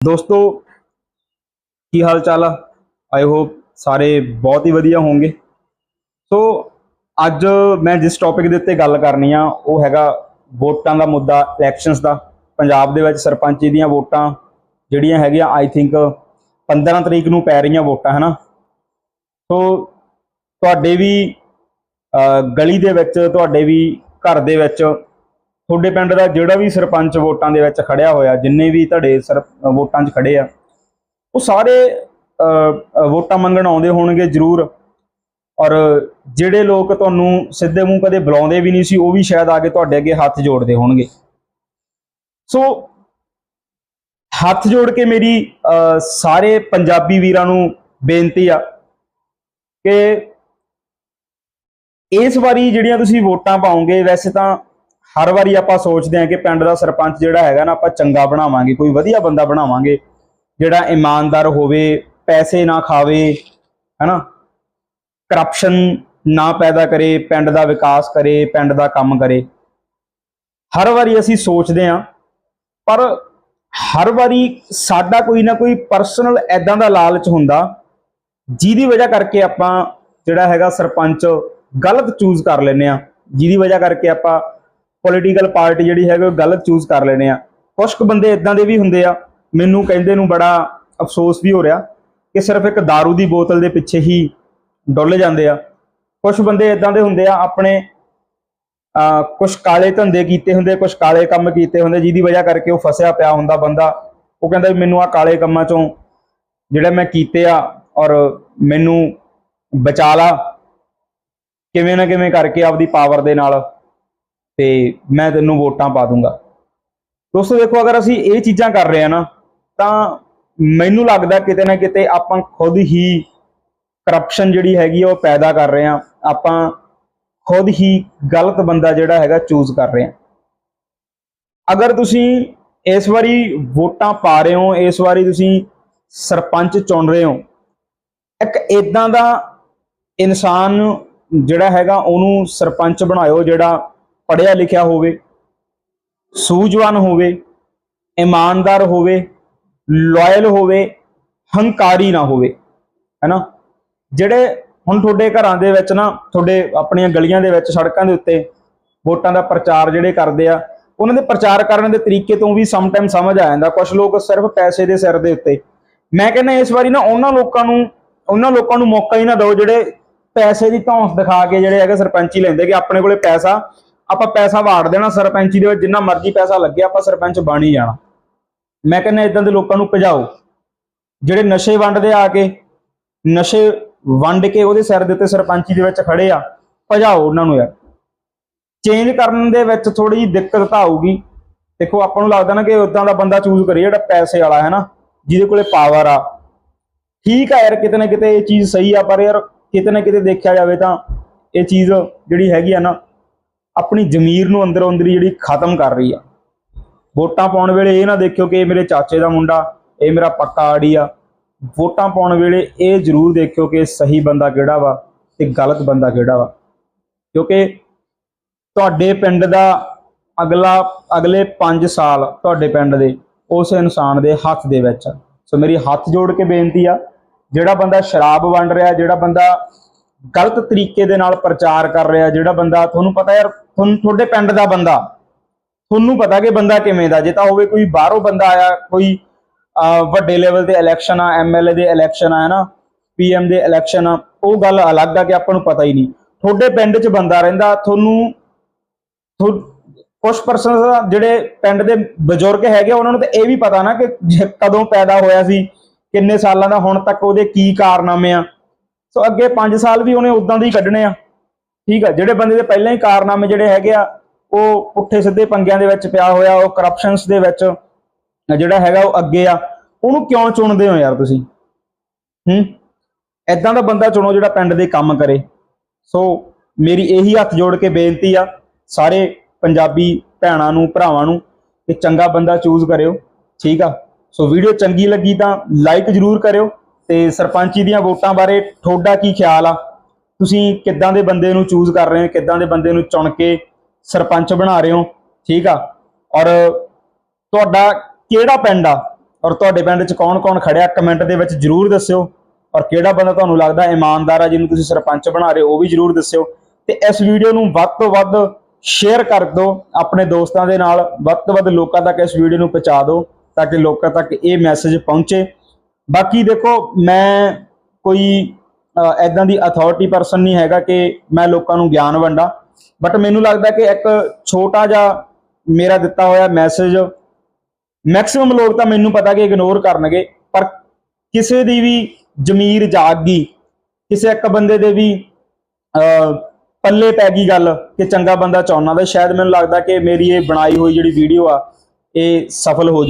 ਦੋਸਤੋ, ਕੀ ਹਾਲ ਚਾਲ ਆ? ਆਈ ਹੋਪ ਸਾਰੇ ਬਹੁਤ ਹੀ ਵਧੀਆ ਹੋਣਗੇ। ਸੋ ਅੱਜ ਮੈਂ ਜਿਸ ਟੌਪਿਕ ਦੇ ਉੱਤੇ ਗੱਲ ਕਰਨੀ ਆ, ਉਹ ਹੈਗਾ ਵੋਟਾਂ ਦਾ ਮੁੱਦਾ ਇਲੈਕਸ਼ਨਸ ਦਾ। ਪੰਜਾਬ ਦੇ ਵਿੱਚ ਸਰਪੰਚੀ ਦੀਆਂ ਵੋਟਾਂ ਜਿਹੜੀਆਂ ਹੈਗੀਆਂ ਆਈ ਥਿੰਕ 15 ਤਰੀਕ ਨੂੰ ਪੈ ਰਹੀਆਂ ਵੋਟਾਂ, ਹਨਾ? ਸੋ ਤੁਹਾਡੇ ਵੀ ਗਲੀ ਦੇ ਵਿੱਚ, ਤੁਹਾਡੇ ਵੀ ਘਰ ਦੇ ਵਿੱਚ ਤੁਹਾਡੇ ਪਿੰਡ ਦਾ ਜਿਹੜਾ ਵੀ ਸਰਪੰਚ ਵੋਟਾਂ ਦੇ ਵਿੱਚ ਖੜਿਆ ਹੋਇਆ ਜਿੰਨੇ ਵੀ ਤੁਹਾਡੇ ਸਰ ਵੋਟਾਂ 'ਚ ਖੜੇ ਆ ਉਹ ਸਾਰੇ ਅਹ, ਵੋਟਾਂ ਮੰਗਣ ਆਉਂਦੇ ਹੋਣਗੇ ਜ਼ਰੂਰ। ਔਰ ਜਿਹੜੇ ਲੋਕ ਤੁਹਾਨੂੰ ਸਿੱਧੇ ਮੂੰਹ ਕਦੇ ਬੁਲਾਉਂਦੇ ਵੀ ਨਹੀਂ ਸੀ ਉਹ ਵੀ ਸ਼ਾਇਦ ਆ ਕੇ ਤੁਹਾਡੇ ਅੱਗੇ ਹੱਥ ਜੋੜਦੇ ਹੋਣਗੇ। ਸੋ ਹੱਥ ਜੋੜ ਕੇ ਮੇਰੀ ਅਹ, ਸਾਰੇ ਪੰਜਾਬੀ ਵੀਰਾਂ ਨੂੰ ਬੇਨਤੀ ਆ ਕਿ ਇਸ ਵਾਰੀ ਜਿਹੜੀਆਂ ਤੁਸੀਂ ਵੋਟਾਂ ਪਾਓਗੇ ਵੈਸੇ ਤਾਂ ਹਰ ਵਾਰੀ ਆਪਾਂ ਸੋਚਦੇ ਹਾਂ ਕਿ ਪਿੰਡ ਦਾ ਸਰਪੰਚ ਜਿਹੜਾ ਹੈਗਾ ਨਾ, ਆਪਾਂ ਚੰਗਾ ਬਣਾਵਾਂਗੇ, ਕੋਈ ਵਧੀਆ ਬੰਦਾ ਬਣਾਵਾਂਗੇ, ਜਿਹੜਾ ਇਮਾਨਦਾਰ ਹੋਵੇ, ਪੈਸੇ ਨਾ ਖਾਵੇ, ਹੈਨਾ? ਕਰਪਸ਼ਨ ਨਾ ਪੈਦਾ ਕਰੇ, ਪਿੰਡ ਦਾ ਵਿਕਾਸ ਕਰੇ, ਪਿੰਡ ਦਾ ਕੰਮ ਕਰੇ। ਹਰ ਵਾਰੀ ਅਸੀਂ ਸੋਚਦੇ ਹਾਂ, ਪਰ ਹਰ ਵਾਰੀ ਸਾਡਾ ਕੋਈ ਨਾ ਕੋਈ ਪਰਸਨਲ ਐਦਾਂ ਦਾ ਲਾਲਚ ਹੁੰਦਾ, ਜਿਹਦੀ ਵਜ੍ਹਾ ਕਰਕੇ ਆਪਾਂ ਜਿਹੜਾ ਹੈਗਾ ਸਰਪੰਚ ਗਲਤ ਚੂਜ਼ ਕਰ ਲੈਨੇ ਆ ਜਿਹਦੀ ਵਜ੍ਹਾ ਕਰਕੇ ਆਪਾਂ ਪੋਲੀਟੀਕਲ ਪਾਰਟੀ ਜਿਹੜੀ ਹੈਗੀ ਉਹ ਗਲਤ ਚੂਜ਼ ਕਰ ਲੈਣੇ ਆ। ਕੁਝ ਕੁ ਬੰਦੇ ਇਦਾਂ ਦੇ ਵੀ ਹੁੰਦੇ ਆ, ਮੈਨੂੰ ਕਹਿੰਦੇ ਨੂੰ ਬੜਾ ਅਫਸੋਸ ਵੀ ਹੋ ਰਿਹਾ ਕਿ ਸਿਰਫ ਇੱਕ दारू ਦੀ ਬੋਤਲ ਦੇ ਪਿੱਛੇ ਹੀ ਡੁੱਲ ਜਾਂਦੇ ਆ। ਕੁਝ ਬੰਦੇ ਇਦਾਂ ਦੇ ਹੁੰਦੇ ਆ, ਆਪਣੇ ਕੁਝ ਕਾਲੇ ਧੰਦੇ ਕੀਤੇ ਹੁੰਦੇ ਕੁਝ ਕਾਲੇ ਕੰਮ ਕੀਤੇ ਹੁੰਦੇ, ਜਿਹਦੀ ਵਜ੍ਹਾ ਕਰਕੇ ਉਹ ਫਸਿਆ ਪਿਆ ਹੁੰਦਾ ਬੰਦਾ। ਉਹ ਕਹਿੰਦਾ ਵੀ ਮੈਨੂੰ ਆ ਕਾਲੇ ਕੰਮਾਂ ਚੋਂ ਜਿਹੜੇ ਮੈਂ ਕੀਤੇ ਆ ਔਰ ਮੈਨੂੰ ਬਚਾ ਲਾ। ਕਿਵੇਂ ਨਾ ਕਿਵੇਂ ਕਰਕੇ ਆਪਦੀ ਪਾਵਰ ਦੇ ਨਾਲ ਤੇ ਮੈਂ ਤੈਨੂੰ ਵੋਟਾਂ ਪਾ ਦੂੰਗਾ। ਦੋਸਤੋ, ਦੇਖੋ, ਅਗਰ ਅਸੀਂ ਇਹ ਚੀਜ਼ਾਂ ਕਰ ਰਹੇ ਆ ਨਾ, ਤਾਂ ਮੈਨੂੰ ਲੱਗਦਾ ਕਿਤੇ ਨਾ ਕਿਤੇ ਆਪਾਂ ਖੁਦ ਹੀ ਕਰਪਸ਼ਨ ਜਿਹੜੀ ਹੈਗੀ ਆ, ਉਹ ਪੈਦਾ ਕਰ ਰਹੇ ਆ। ਆਪਾਂ ਖੁਦ ਹੀ ਗਲਤ ਬੰਦਾ ਜਿਹੜਾ ਹੈਗਾ ਚੂਜ਼ ਕਰ ਰਹੇ ਆ। ਅਗਰ ਤੁਸੀਂ ਇਸ ਵਾਰੀ ਵੋਟਾਂ ਪਾ ਰਹੇ ਹੋ, ਇਸ ਵਾਰੀ ਤੁਸੀਂ ਸਰਪੰਚ ਚੁਣ ਰਹੇ ਹੋ, ਇੱਕ ਇਦਾਂ ਦਾ ਇਨਸਾਨ ਜਿਹੜਾ ਹੈਗਾ, ਉਹਨੂੰ ਸਰਪੰਚ ਬਣਾਇਓ ਜਿਹੜਾ ਪੜ੍ਹਿਆ ਲਿਖਿਆ ਹੋਵੇ, ਸੂਝਵਾਨ ਹੋਵੇ, ਇਮਾਨਦਾਰ ਹੋਵੇ ਲਾਇਲ ਹੋਵੇ, ਹੰਕਾਰੀ ਨਾ ਹੋਵੇ, ਹੈਨਾ? ਜਿਹੜੇ ਹੁਣ ਤੁਹਾਡੇ ਘਰਾਂ ਦੇ ਵਿੱਚ ਨਾ, ਤੁਹਾਡੇ ਆਪਣੀਆਂ ਗਲੀਆਂ ਦੇ ਵਿੱਚ ਸੜਕਾਂ ਦੇ ਉੱਤੇ ਵੋਟਾਂ ਦਾ ਪ੍ਰਚਾਰ ਜਿਹੜੇ ਕਰਦੇ ਆ, ਉਹਨਾਂ ਦੇ ਪ੍ਰਚਾਰ ਕਰਨ ਦੇ ਤਰੀਕੇ ਤੋਂ ਵੀ ਸਮ ਟਾਈਮ ਸਮਝ ਆ ਜਾਂਦਾ। ਕੁਝ ਲੋਕ ਸਿਰਫ ਪੈਸੇ ਦੇ ਸਿਰ ਦੇ ਉੱਤੇ। ਮੈਂ ਕਹਿੰਦਾ ਇਸ ਵਾਰੀ ਨਾ ਉਹਨਾਂ ਲੋਕਾਂ ਨੂੰ, ਉਹਨਾਂ ਲੋਕਾਂ ਨੂੰ ਮੌਕਾ ਹੀ ਨਾ ਦਿਓ ਜਿਹੜੇ ਪੈਸੇ ਦੀ ਧੌਂਸ ਦਿਖਾ ਕੇ ਜਿਹੜੇ ਹੈਗੇ ਸਰਪੰਚੀ ਲੈਂਦੇ ਕਿ ਆਪਣੇ ਕੋਲੇ ਪੈਸਾ ਆਪਾਂ ਪੈਸਾ ਵਾੜ ਦੇਣਾ ਸਰਪੰਚੀ ਦੇ ਵਿੱਚ, ਜਿੰਨਾ ਮਰਜ਼ੀ ਪੈਸਾ ਲੱਗੇ, ਆਪਾਂ ਸਰਪੰਚ ਬਣ ਹੀ ਜਾਣਾ। ਮੈਂ ਕਹਿੰਦਾ ਇਦਾਂ ਦੇ ਲੋਕਾਂ ਨੂੰ ਭਜਾਓ। ਜਿਹੜੇ ਨਸ਼ੇ ਵੰਡਦੇ ਆ ਕੇ, ਨਸ਼ੇ ਵੰਡ ਕੇ ਉਹਦੇ ਸਿਰ ਦੇ ਉੱਤੇ ਸਰਪੰਚੀ ਦੇ ਵਿੱਚ ਖੜੇ ਆ, ਭਜਾਓ ਉਹਨਾਂ ਨੂੰ ਯਾਰ। ਚੇਂਜ ਕਰਨ ਦੇ ਵਿੱਚ ਥੋੜੀ ਜਿਹੀ ਦਿੱਕਤ ਤਾਂ ਆਊਗੀ। ਦੇਖੋ, ਆਪਾਂ ਨੂੰ ਲੱਗਦਾ ਨਾ ਕਿ ਉਦਾਂ ਦਾ ਬੰਦਾ ਚੂਜ਼ ਕਰੀਏ ਜਿਹੜਾ ਪੈਸੇ ਵਾਲਾ ਹੈ ਨਾ, ਜਿਹਦੇ ਕੋਲੇ ਪਾਵਰ ਆ। ਠੀਕ ਆ ਯਾਰ, ਕਿਤੇ ਨਾ ਕਿਤੇ ਇਹ ਚੀਜ਼ ਸਹੀ ਆ, ਪਰ ਯਾਰ ਕਿਤੇ ਨਾ ਕਿਤੇ ਦੇਖਿਆ ਜਾਵੇ ਤਾਂ ਇਹ ਚੀਜ਼ ਜਿਹੜੀ ਹੈਗੀ ਆ ਨਾ ਆਪਣੀ ਜ਼ਮੀਰ ਨੂੰ ਅੰਦਰੋਂ ਅੰਦਰੀ ਜਿਹੜੀ ਖਤਮ ਕਰ ਰਹੀ ਆ। ਵੋਟਾਂ ਪਾਉਣ ਵੇਲੇ ਇਹ ਨਾ ਦੇਖਿਓ ਕਿ ਇਹ ਮੇਰੇ ਚਾਚੇ ਦਾ ਮੁੰਡਾ, ਇਹ ਮੇਰਾ ਪੱਕਾ ਆੜੀ ਆ। ਵੋਟਾਂ ਪਾਉਣ ਵੇਲੇ ਇਹ ਜ਼ਰੂਰ ਦੇਖਿਓ ਕਿ ਸਹੀ ਬੰਦਾ ਕਿਹੜਾ ਵਾ ਤੇ ਗਲਤ ਬੰਦਾ ਕਿਹੜਾ ਵਾ। ਕਿਉਂਕਿ ਤੁਹਾਡੇ ਪਿੰਡ ਦਾ ਅਗਲਾ, ਅਗਲੇ 5 ਸਾਲ ਤੁਹਾਡੇ ਪਿੰਡ ਦੇ ਉਸ ਇਨਸਾਨ ਦੇ ਹੱਥ ਦੇ ਵਿੱਚ ਆ। ਸੋ ਮੇਰੀ ਹੱਥ ਜੋੜ ਕੇ ਬੇਨਤੀ ਆ, ਜਿਹੜਾ ਬੰਦਾ ਸ਼ਰਾਬ ਵੰਡ ਰਿਹਾ, ਜਿਹੜਾ ਬੰਦਾ ਗਲਤ ਤਰੀਕੇ ਦੇ ਨਾਲ ਪ੍ਰਚਾਰ ਕਰ ਰਿਹਾ ਜਿਹੜਾ ਬੰਦਾ ਤੁਹਾਨੂੰ ਪਤਾ ਯਾਰ ਤੁਹਾਡੇ ਪਿੰਡ ਦਾ ਬੰਦਾ ਤੁਹਾਨੂੰ ਪਤਾ ਕਿ ਬੰਦਾ ਕਿਵੇਂ ਦਾ ਜੇ ਤਾਂ ਹੋਵੇ ਕੋਈ ਬਾਹਰੋਂ ਬੰਦਾ ਆਇਆ ਕੋਈ ਵੱਡੇ ਲੈਵਲ ਤੇ ਇਲੈਕਸ਼ਨ ਆ ਐਮਐਲਏ ਦੇ ਇਲੈਕਸ਼ਨ ਆ ਹੈਨਾ ਪੀਐਮ ਦੇ ਇਲੈਕਸ਼ਨ ਆ ਉਹ ਗੱਲ ਅਲੱਗ ਆ ਕਿ ਆਪਾਂ ਨੂੰ ਪਤਾ ਹੀ ਨਹੀਂ। ਤੁਹਾਡੇ ਪਿੰਡ 'ਚ ਬੰਦਾ ਰਹਿੰਦਾ ਤੁਹਾਨੂੰ ਕੁਝ ਪਰਸਨ ਜਿਹੜੇ ਪਿੰਡ ਦੇ ਬਜ਼ੁਰਗ ਹੈਗੇ ਆ, ਉਹਨਾਂ ਨੂੰ ਤਾਂ ਇਹ ਵੀ ਪਤਾ ਨਾ ਕਿ ਕਦੋਂ ਪੈਦਾ ਹੋਇਆ ਸੀ ਕਿੰਨੇ ਸਾਲਾਂ ਦਾ ਹੁਣ ਤੱਕ ਉਹਦੇ ਕੀ ਕਾਰਨਾਮੇ ਆ। ਸੋ ਅੱਗੇ 5 ਸਾਲ ਵੀ ਉਹਨੇ ਉਦਾਂ ਦੇ ਹੀ ਕੱਢਣੇ ਆ। ਠੀਕ ਆ, ਜਿਹੜੇ ਬੰਦੇ ਦੇ ਪਹਿਲਾਂ ਹੀ ਕਾਰਨਾਮੇ ਜਿਹੜੇ ਹੈਗੇ ਆ, ਉਹ ਪੁੱਠੇ ਸਿੱਧੇ ਪੰਗਿਆਂ ਦੇ ਵਿੱਚ ਪਿਆ ਹੋਇਆ, ਉਹ ਕਰਪਸ਼ਨਸ ਦੇ ਵਿੱਚ ਜਿਹੜਾ ਹੈਗਾ ਉਹ ਅੱਗੇ ਆ। ਉਹਨੂੰ ਕਿਉਂ ਚੁਣਦੇ ਹੋ ਯਾਰ ਤੁਸੀਂ? ਹੂੰ? ਐਦਾਂ ਦਾ ਬੰਦਾ ਚੁਣੋ ਜਿਹੜਾ ਪਿੰਡ ਦੇ ਕੰਮ ਕਰੇ। ਸੋ ਮੇਰੀ ਇਹੀ ਹੱਥ ਜੋੜ ਕੇ ਬੇਨਤੀ ਆ, ਸਾਰੇ ਪੰਜਾਬੀ ਭੈਣਾਂ ਨੂੰ, ਭਰਾਵਾਂ ਨੂੰ, ਕਿ ਚੰਗਾ ਬੰਦਾ ਚੂਜ਼ ਕਰਿਓ। ਠੀਕ ਆ? ਸੋ ਵੀਡੀਓ ਚੰਗੀ ਲੱਗੀ ਤਾਂ ਲਾਈਕ ਜਰੂਰ ਕਰਿਓ। ਤੇ ਸਰਪੰਚੀ ਦੀਆਂ ਵੋਟਾਂ ਬਾਰੇ ਤੁਹਾਡਾ ਕੀ ਖਿਆਲ ਆ? ਤੁਸੀਂ ਕਿੱਦਾਂ ਦੇ ਬੰਦੇ ਨੂੰ ਚੂਜ਼ ਕਰ ਰਹੇ ਹੋ? ਕਿੱਦਾਂ ਦੇ ਬੰਦੇ ਨੂੰ ਚੁਣ ਕੇ ਸਰਪੰਚ ਬਣਾ ਰਹੇ ਹੋ? ਠੀਕ ਆ? ਔਰ ਤੁਹਾਡਾ ਕਿਹੜਾ ਪਿੰਡ ਆ? ਔਰ ਤੁਹਾਡੇ ਪਿੰਡ 'ਚ ਕੌਣ-ਕੌਣ ਖੜਿਆ? ਕਮੈਂਟ ਦੇ ਵਿੱਚ ਜਰੂਰ ਦੱਸਿਓ। ਔਰ ਕਿਹੜਾ ਬੰਦਾ ਤੁਹਾਨੂੰ ਲੱਗਦਾ ਇਮਾਨਦਾਰ ਆ ਜਿਹਨੂੰ ਤੁਸੀਂ ਸਰਪੰਚ ਬਣਾ ਰਹੇ ਹੋ, ਉਹ ਵੀ ਜਰੂਰ ਦੱਸਿਓ। ਤੇ ਇਸ ਵੀਡੀਓ ਨੂੰ ਵੱਧ ਤੋਂ ਵੱਧ ਸ਼ੇਅਰ ਕਰ ਦਿਓ। ਆਪਣੇ ਦੋਸਤਾਂ ਦੇ ਨਾਲ ਵੱਧ ਤੋਂ ਵੱਧ ਲੋਕਾਂ ਤੱਕ ਇਸ ਵੀਡੀਓ ਨੂੰ ਪਹੁੰਚਾ ਦਿਓ, ਤਾਂ ਕਿ ਲੋਕਾਂ ਤੱਕ ਇਹ ਮੈਸੇਜ ਪਹੁੰਚੇ। ਬਾਕੀ ਦੇਖੋ, ਮੈਂ ਕੋਈ ਐਦਾਂ ਦੀ ਅਥਾਰਟੀ ਪਰਸਨ ਨਹੀਂ ਹੈਗਾ ਕਿ ਮੈਂ ਲੋਕਾਂ ਨੂੰ ਗਿਆਨ ਵੰਡਾ। ਬਟ ਮੈਨੂੰ ਲੱਗਦਾ ਕਿ ਇੱਕ ਛੋਟਾ ਜਿਹਾ ਮੇਰਾ ਦਿੱਤਾ ਹੋਇਆ ਮੈਸੇਜ ਮੈਕਸਿਮਮ ਲੋਕ ਤਾਂ ਮੈਨੂੰ ਪਤਾ ਕਿ ਇਗਨੋਰ ਕਰਨਗੇ, ਪਰ ਕਿਸੇ ਦੀ ਵੀ ਜ਼ਮੀਰ ਜਾਗ ਗਈ, ਕਿਸੇ ਇੱਕ ਬੰਦੇ ਦੇ ਵੀ ਪੱਲੇ ਪੈ ਗਈ ਗੱਲ ਕਿ ਚੰਗਾ ਬੰਦਾ ਚਾਹੁੰਦਾ, ਤਾਂ ਸ਼ਾਇਦ ਮੈਨੂੰ ਲੱਗਦਾ ਕਿ ਮੇਰੀ ਇਹ ਬਣਾਈ ਹੋਈ ਜਿਹੜੀ ਵੀਡੀਓ ਆ, ਇਹ ਸਫਲ ਹੋ